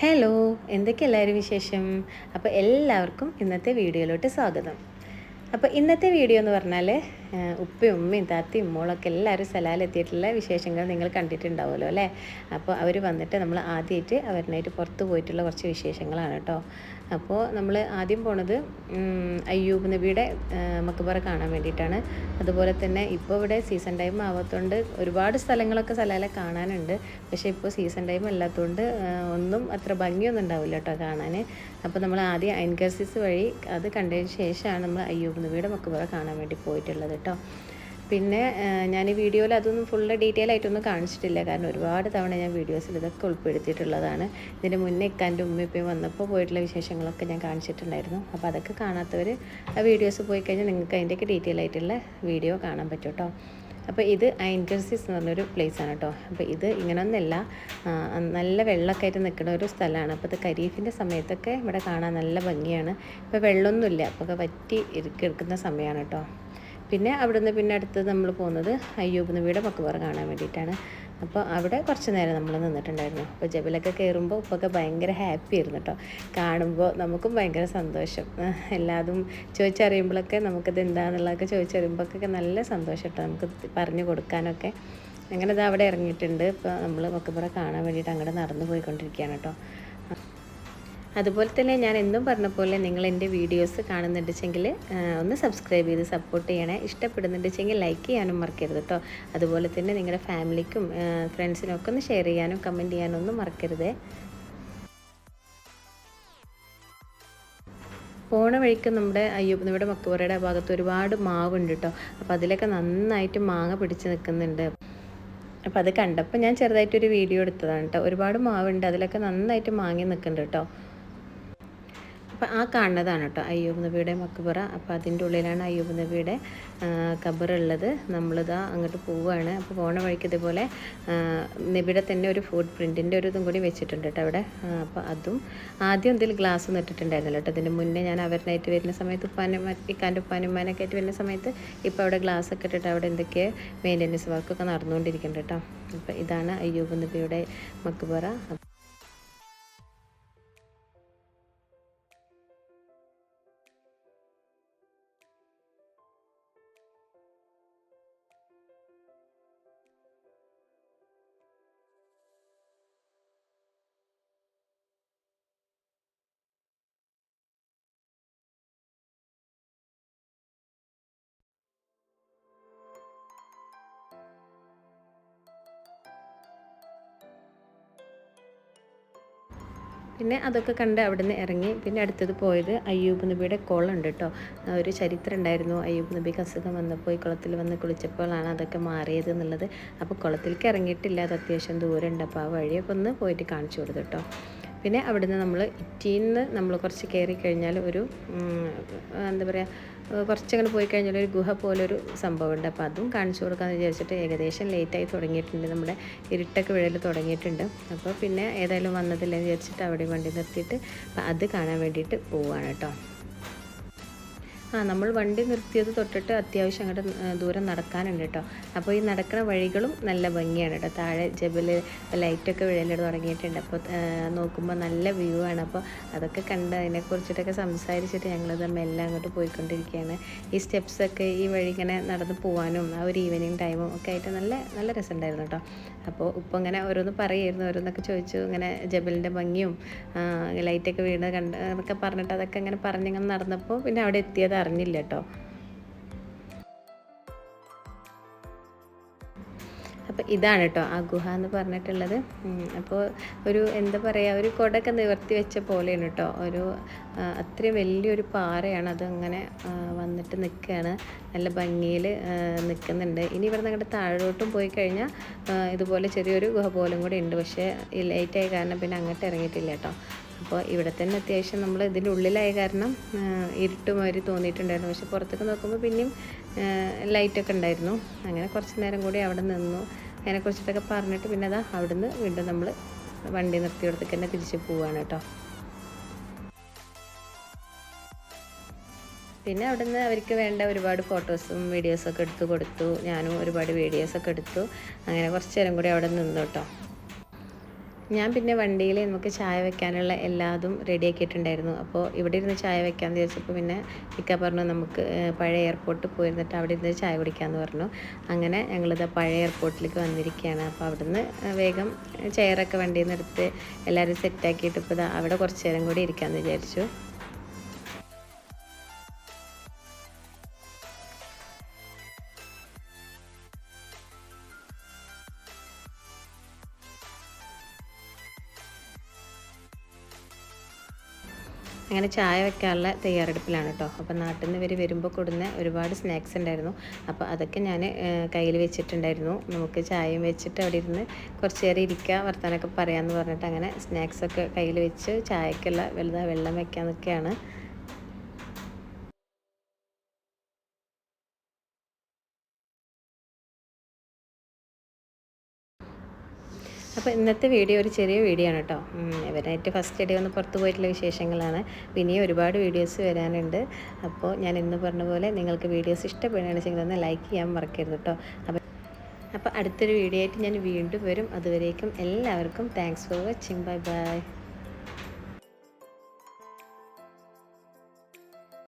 Hello എന്തൊക്കെ എല്ലാവരും വിശേഷം? അപ്പോൾ എല്ലാവർക്കും ഇന്നത്തെ വീഡിയോയിലോട്ട് സ്വാഗതം. അപ്പോൾ ഇന്നത്തെ വീഡിയോ എന്ന് പറഞ്ഞാൽ ഉപ്പയും ഉമ്മയും താത്തയും മോളൊക്കെ എല്ലാവരും സ്ഥലത്തെത്തിയിട്ടുള്ള വിശേഷങ്ങൾ നിങ്ങൾ കണ്ടിട്ടുണ്ടാവുമല്ലോ അല്ലേ? അപ്പോൾ അവർ വന്നിട്ട് നമ്മൾ ആദ്യമായിട്ട് അവരിനായിട്ട് പുറത്ത് പോയിട്ടുള്ള കുറച്ച് വിശേഷങ്ങളാണ് കേട്ടോ. അപ്പോൾ നമ്മൾ ആദ്യം പോണത് അയ്യൂബ് നബിയുടെ മക്കബറ കാണാൻ വേണ്ടിയിട്ടാണ്. അതുപോലെ തന്നെ ഇപ്പോൾ ഇവിടെ സീസൺ ടൈം ആവാത്തതുകൊണ്ട് ഒരുപാട് സ്ഥലങ്ങളൊക്കെ സലാല കാണാനുണ്ട്. പക്ഷേ ഇപ്പോൾ സീസൺ ടൈം അല്ലാത്തതുകൊണ്ട് ഒന്നും അത്ര ഭംഗിയൊന്നും ഉണ്ടാവില്ല കേട്ടോ കാണാൻ. അപ്പോൾ നമ്മൾ ആദ്യം അൻകർസിസ് വഴി അത് കണ്ടതിന് ശേഷമാണ് നമ്മൾ അയ്യൂബ് നബിയുടെ മക്കബറ കാണാൻ വേണ്ടി പോയിട്ടുള്ളത്. കേട്ടോ. പിന്നെ ഞാൻ ഈ വീഡിയോയിൽ അതൊന്നും ഫുള്ള് ഡീറ്റെയിൽ ആയിട്ടൊന്നും കാണിച്ചിട്ടില്ല. കാരണം ഒരുപാട് തവണ ഞാൻ വീഡിയോസിൽ ഇതൊക്കെ ഉൾപ്പെടുത്തിയിട്ടുള്ളതാണ്. ഇതിന്റെ മുന്നേ ഇക്കാന്റെ ഉമ്മയും വന്നപ്പോൾ പോയിട്ടുള്ള വിശേഷങ്ങളൊക്കെ ഞാൻ കാണിച്ചിട്ടുണ്ടായിരുന്നു. അപ്പോൾ അതൊക്കെ കാണാത്തവർ ആ വീഡിയോസ് പോയി കഴിഞ്ഞാൽ നിങ്ങൾക്ക് അതിന്റെയൊക്കെ ഡീറ്റെയിൽ ആയിട്ടുള്ള വീഡിയോ കാണാൻ പറ്റും കേട്ടോ അപ്പോൾ ഇത് ഐൻകർസിസ് എന്ന് പറഞ്ഞൊരു ആണ് കേട്ടോ അപ്പോൾ ഇത് ഇങ്ങനൊന്നല്ല നല്ല വെള്ളമൊക്കെ ആയിട്ട് നിൽക്കുന്ന ഒരു സ്ഥലമാണ്. അപ്പോൾ ഇത് കരീഫിന്റെ സമയത്തൊക്കെ ഇവിടെ കാണാൻ നല്ല ഭംഗിയാണ്. ഇപ്പോൾ വെള്ളമൊന്നുമില്ല. അപ്പോൾ വറ്റി ഇരിക്കുന്ന സമയമാണ് കേട്ടോ പിന്നെ അവിടുന്ന് പിന്നെ അടുത്ത് നമ്മൾ പോകുന്നത് അയ്യൂബ് നബിയുടെ മക്കബറ കാണാൻ വേണ്ടിയിട്ടാണ്. അപ്പോൾ അവിടെ കുറച്ച് നേരം നമ്മൾ നിന്നിട്ടുണ്ടായിരുന്നു. അപ്പോൾ ജബലൊക്കെ കയറുമ്പോൾ ഉപ്പൊക്കെ ഭയങ്കര ഹാപ്പി ആയിരുന്നു കേട്ടോ. കാണുമ്പോൾ നമുക്കും ഭയങ്കര സന്തോഷം. എല്ലാതും ചോദിച്ചറിയുമ്പോഴൊക്കെ നമുക്കിത് എന്താണെന്നുള്ളതൊക്കെ ചോദിച്ചറിയുമ്പോഴൊക്കെ നല്ല സന്തോഷം കേട്ടോ. നമുക്ക് പറഞ്ഞു കൊടുക്കാനൊക്കെ. അങ്ങനെ ഇത് അവിടെ ഇറങ്ങിയിട്ടുണ്ട്. ഇപ്പോൾ നമ്മൾ മക്കബറ കാണാൻ വേണ്ടിയിട്ട് അങ്ങോട്ട് നടന്നു പോയിക്കൊണ്ടിരിക്കുകയാണ് കേട്ടോ. അതുപോലെ തന്നെ ഞാൻ എന്നും പറഞ്ഞ പോലെ നിങ്ങൾ എന്റെ വീഡിയോസ് കാണുന്നുണ്ടെങ്കിൽ ഒന്ന് സബ്സ്ക്രൈബ് ചെയ്ത് സപ്പോർട്ട് ചെയ്യണേ. ഇഷ്ടപ്പെടുന്നുണ്ടെങ്കിൽ ലൈക്ക് ചെയ്യാനും മറക്കരുത് കേട്ടോ അതുപോലെ തന്നെ നിങ്ങളുടെ ഫാമിലിക്കും ഫ്രണ്ട്സിനും ഒക്കെ ഒന്ന് ഷെയർ ചെയ്യാനും കമന്റ് ചെയ്യാനും ഒന്നും മറക്കരുത്. പോണ വഴിക്ക് നമ്മുടെ അയ്യോ നമ്മുടെ മക്കുവറയുടെ ഭാഗത്ത് ഒരുപാട് മാവുണ്ട് കേട്ടോ അപ്പോൾ അതിലൊക്കെ നന്നായിട്ട് മാങ്ങ പിടിച്ച് നിൽക്കുന്നുണ്ട്. അപ്പോൾ അത് കണ്ടപ്പോൾ ഞാൻ ചെറുതായിട്ടൊരു വീഡിയോ എടുത്തതാണ് കേട്ടോ ഒരുപാട് മാവുണ്ട് അതിലൊക്കെ നന്നായിട്ട് മാങ്ങി നിൽക്കുന്നുണ്ട് കേട്ടോ അപ്പോൾ ആ കാണുന്നതാണ് കേട്ടോ അയ്യൂബ് നബിയുടെ മക്ബറ. അപ്പോൾ അതിന്റെ ഉള്ളിലാണ് അയ്യൂബ് നബിയുടെ കബറുള്ളത് നമ്മളിതാ അങ്ങോട്ട് പോവുകയാണ് അപ്പോൾ പോണ വഴിക്ക് ഇതുപോലെ നബിയുടെ തന്നെ ഒരു ഫുഡ് പ്രിന്റിന്റെ ഒരു ഇതും കൂടി വെച്ചിട്ടുണ്ട് കേട്ടോ അവിടെ. അപ്പോൾ അതും ആദ്യം ഇതിൽ ഗ്ലാസ് നിട്ടിട്ടുണ്ടായിരുന്നല്ലോ കേട്ടോ. അതിന്റെ മുന്നേ ഞാൻ അവരിനായിട്ട് വരുന്ന സമയത്ത് ഉപ്പാനും ഇക്കാന്റെ ഉപ്പാനും ഉമ്മാനൊക്കെ ആയിട്ട് വരുന്ന സമയത്ത് ഇപ്പോൾ അവിടെ ഗ്ലാസ് ഒക്കെ ഇട്ടിട്ട് അവിടെ എന്തൊക്കെ മെയിന്റനൻസ് വർക്കൊക്കെ നടന്നുകൊണ്ടിരിക്കുന്നുണ്ട് കേട്ടോ. അപ്പോൾ ഇതാണ് അയ്യൂബ് നബിയുടെ മക്ബറ. പിന്നെ അതൊക്കെ കണ്ട് അവിടുന്ന് ഇറങ്ങി. പിന്നെ അടുത്തത് പോയത് അയ്യൂബ് നബിയുടെ കുളമുണ്ട് കേട്ടോ ഒരു ചരിത്രം ഉണ്ടായിരുന്നു. അയ്യൂബ് നബിക്ക് അസുഖം വന്നപ്പോൾ ഈ കുളത്തിൽ വന്ന് കുളിച്ചപ്പോഴാണ് അതൊക്കെ മാറിയത് എന്നുള്ളത്. അപ്പോൾ കുളത്തിലേക്ക് ഇറങ്ങിയിട്ടില്ല. അത് അത്യാവശ്യം ദൂരമുണ്ട് അപ്പോൾ ആ വഴിയൊക്കെ ഒന്ന് പോയിട്ട് കാണിച്ചു കൊടുത്തു കേട്ടോ പിന്നെ അവിടുന്ന് നമ്മൾ ഇറ്റീന്ന് നമ്മൾ കുറച്ച് കയറി കഴിഞ്ഞാൽ ഒരു എന്താ പറയുക കുറച്ചങ്ങനെ പോയി കഴിഞ്ഞാൽ ഒരു ഗുഹ പോലൊരു സംഭവമുണ്ട്. അപ്പോൾ അതും കാണിച്ചു കൊടുക്കാമെന്ന് വിചാരിച്ചിട്ട് ഏകദേശം ലേറ്റായി തുടങ്ങിയിട്ടുണ്ട്. നമ്മുടെ ഇരുട്ടൊക്കെ വിഴൽ തുടങ്ങിയിട്ടുണ്ട്. അപ്പോൾ പിന്നെ ഏതായാലും വന്നതില്ലെന്ന് വിചാരിച്ചിട്ട് അവിടെ വണ്ടി നിർത്തിയിട്ട് അത് കാണാൻ വേണ്ടിയിട്ട് പോവുകയാണ് കേട്ടോ. ആ നമ്മൾ വണ്ടി നിർത്തിയത് തൊട്ടിട്ട് അത്യാവശ്യം അങ്ങോട്ട് ദൂരം നടക്കാനുണ്ട് കേട്ടോ അപ്പോൾ ഈ നടക്കുന്ന വഴികളും നല്ല ഭംഗിയാണ് കേട്ടോ താഴെ ജബൽ ലൈറ്റൊക്കെ വിഴലിട്ട് തുടങ്ങിയിട്ടുണ്ട്. അപ്പോൾ നോക്കുമ്പോൾ നല്ല വ്യൂ ആണ്. അപ്പോൾ അതൊക്കെ കണ്ട് അതിനെക്കുറിച്ചിട്ടൊക്കെ സംസാരിച്ചിട്ട് ഞങ്ങൾ എല്ലാം അങ്ങോട്ട് പോയിക്കൊണ്ടിരിക്കുകയാണ്. ഈ സ്റ്റെപ്സൊക്കെ ഈ വഴി ഇങ്ങനെ നടന്ന് പോകാനും ആ ഒരു ഈവനിങ് ടൈമും ഒക്കെ ആയിട്ട് നല്ല നല്ല രസമുണ്ടായിരുന്നു കേട്ടോ അപ്പോൾ ഉപ്പം ഇങ്ങനെ ഓരോന്ന് പറയായിരുന്നു ഓരോന്നൊക്കെ ചോദിച്ചു. ഇങ്ങനെ ജബലിന്റെ ഭംഗിയും ലൈറ്റൊക്കെ വീണ് കണ്ട് എന്നൊക്കെ പറഞ്ഞിട്ട് അതൊക്കെ ഇങ്ങനെ പറഞ്ഞിങ്ങനെ നടന്നപ്പോൾ പിന്നെ അവിടെ എത്തിയത് അറിഞ്ഞില്ല കേട്ടോ അപ്പോൾ ഇതാണ് കേട്ടോ ആ ഗുഹ എന്ന് പറഞ്ഞിട്ടുള്ളത്. അപ്പോൾ ഒരു എന്താ പറയുക ഒരു കൊടൊക്കെ നിവർത്തി വെച്ച പോലെയാണ് കേട്ടോ ഒരു അത്രയും വലിയൊരു പാറയാണ് അത് അങ്ങനെ വന്നിട്ട് നിൽക്കുകയാണ് നല്ല ഭംഗിയിൽ നിൽക്കുന്നുണ്ട് ഇനി ഇവിടെ അങ്ങോട്ട് താഴോട്ടും പോയി കഴിഞ്ഞാൽ ഇതുപോലെ ചെറിയൊരു ഗുഹ പോലും കൂടി ഉണ്ട്. പക്ഷേ ലൈറ്റായ കാരണം പിന്നെ അങ്ങോട്ട് ഇറങ്ങിയിട്ടില്ല കേട്ടോ അപ്പോൾ ഇവിടെ തന്നെ അത്യാവശ്യം നമ്മൾ ഇതിന്റെ ഉള്ളിലായ കാരണം ഇരുട്ടുമാതിരി ഇരുട്ട് മാതിരി തോന്നിയിട്ടുണ്ടായിരുന്നു. പക്ഷെ പുറത്തേക്ക് നോക്കുമ്പോൾ പിന്നെയും ലൈറ്റൊക്കെ ഉണ്ടായിരുന്നു. അങ്ങനെ കുറച്ച് നേരം കൂടി അവിടെ നിന്നു. അതിനെക്കുറിച്ചിട്ടൊക്കെ പറഞ്ഞിട്ട് പിന്നെ അതാ അവിടുന്ന് വീണ്ടും നമ്മൾ വണ്ടി നിർത്തിയിടത്തേക്ക് തന്നെ തിരിച്ച് പോവുകയാണ് കേട്ടോ. പിന്നെ അവിടുന്ന് അവർക്ക് വേണ്ട ഒരുപാട് ഫോട്ടോസും വീഡിയോസൊക്കെ എടുത്തു കൊടുത്തു. ഞാനും ഒരുപാട് വീഡിയോസൊക്കെ എടുത്തു. അങ്ങനെ കുറച്ച് നേരം കൂടി അവിടെ നിന്നു കേട്ടോ. ഞാൻ പിന്നെ വണ്ടിയിൽ നമുക്ക് ചായ വെക്കാനുള്ള എല്ലാതും റെഡിയാക്കിയിട്ടുണ്ടായിരുന്നു അപ്പോൾ ഇവിടെ ഇരുന്ന് ചായ വെക്കാമെന്ന് വിചാരിച്ചപ്പോൾ പിന്നെ ഇക്ക പറഞ്ഞു നമുക്ക് പഴയ എയർപോർട്ടിൽ പോയിരുന്നിട്ട് അവിടെ ഇരുന്ന് ചായ കുടിക്കാമെന്ന് പറഞ്ഞു. അങ്ങനെ ഞങ്ങളിത് പഴയ എയർപോർട്ടിലേക്ക് വന്നിരിക്കുകയാണ്. അപ്പോൾ അവിടുന്ന് വേഗം ചെയറൊക്കെ വണ്ടിയിൽ നിന്ന് എടുത്ത് എല്ലാവരും സെറ്റാക്കിയിട്ട് ഇപ്പോൾ അവിടെ കുറച്ച് നേരം കൂടി ഇരിക്കാമെന്ന് വിചാരിച്ചു. അങ്ങനെ ചായ വെക്കാനുള്ള തയ്യാറെടുപ്പിലാണ് കേട്ടോ. അപ്പോൾ നാട്ടിൽ നിന്ന് ഇവർ വരുമ്പോൾ കൊടുന്ന ഒരുപാട് സ്നാക്സ് ഉണ്ടായിരുന്നു. അപ്പോൾ അതൊക്കെ ഞാൻ കയ്യിൽ വെച്ചിട്ടുണ്ടായിരുന്നു. നമുക്ക് ചായയും വെച്ചിട്ട് അവിടെ ഇരുന്ന് കുറച്ച് നേരം ഇരിക്കുക വർത്താനൊക്കെ പറയാമെന്ന് പറഞ്ഞിട്ട് അങ്ങനെ സ്നാക്സൊക്കെ കയ്യിൽ വെച്ച് ചായക്കുള്ള വലുതാ വെള്ളം വെക്കാൻ നിൽക്കുകയാണ് അപ്പോൾ ഇന്നത്തെ വീഡിയോ ഒരു ചെറിയ വീഡിയോ ആണ് കേട്ടോ. ഇവരായിട്ട് ഫസ്റ്റ് ഡേ ഒന്ന് പുറത്തു പോയിട്ടുള്ള വിശേഷങ്ങളാണ്. പിന്നെയും ഒരുപാട് വീഡിയോസ് വരാനുണ്ട്. അപ്പോൾ ഞാൻ ഇന്ന് പറഞ്ഞ പോലെ നിങ്ങൾക്ക് വീഡിയോസ് ഇഷ്ടപ്പെടുകയാണെന്ന് വെച്ചെങ്കിൽ ഒന്ന് ലൈക്ക് ചെയ്യാൻ മറക്കരുത് കേട്ടോ. അപ്പോൾ അപ്പോൾ അടുത്തൊരു വീഡിയോ ആയിട്ട് ഞാൻ വീണ്ടും വരും. അതുവരേക്കും എല്ലാവർക്കും thanks for watching bye bye